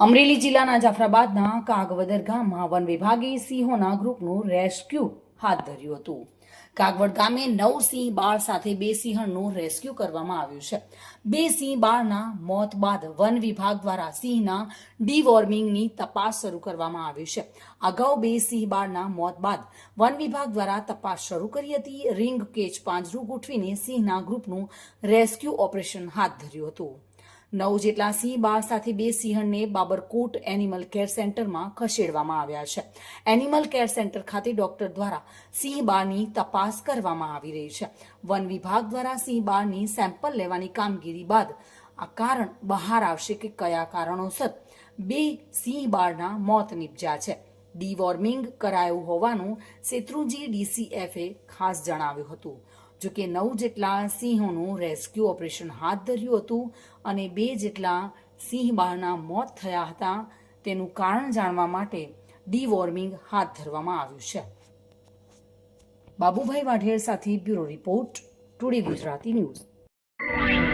અમરેલી જિલ્લાના જાફરાબાદના કાગવદર ગામમાં વન વિભાગે સિંહોના ગ્રુપનું રેસ્ક્યુ હાથ ધર્યું હતું. કાગવડ ગામે નવ સિંહ બાળ સાથે બે સિંહણનું રેસ્ક્યુ કરવામાં આવ્યું છે. બે સિંહ બાળના મોત બાદ વન વિભાગ દ્વારા સિંહના ડીવોર્મિંગની તપાસ શરૂ કરવામાં આવી છે. અગાઉ બે સિંહ બાળના મોત બાદ વન વિભાગ દ્વારા તપાસ શરૂ કરી હતી. રિંગ કેચ પાંજરું ગોઠવીને સિંહના ગ્રુપનું રેસ્ક્યુ ઓપરેશન હાથ ધર્યું હતું. નવ જેટલા સિંહ બાળ સાથે બે સિંહણને બાબરકોટ એનિમલ કેર સેન્ટરમાં ખસેડવામાં આવ્યા છે. એનિમલ કેર સેન્ટર ખાતે ડોક્ટર દ્વારા સિંહ બાળની તપાસ કરવામાં આવી રહી છે. વન વિભાગ દ્વારા સિંહ બાળની સેમ્પલ લેવાની કામગીરી બાદ આ કારણ બહાર આવશે કે કયા કારણોસર બે સિંહ બાળના મોત નિપજ્યા છે. ડીવોર્મિંગ કરાયું હોવાનું શેત્રુંજી ડીસીએફએ ખાસ જણાવ્યું હતું. જોકે નવ જેટલા સિંહોનું રેસ્ક્યુ ઓપરેશન હાથ ધર્યું હતું અને બે જેટલા સિંહ બાળના મોત થયા હતા, તેનું કારણ જાણવા માટે ડીવોર્મિંગ હાથ ધરવામાં આવ્યું છે. બાબુભાઈ વાઢેર સાથે bureau report, today Gujarati news.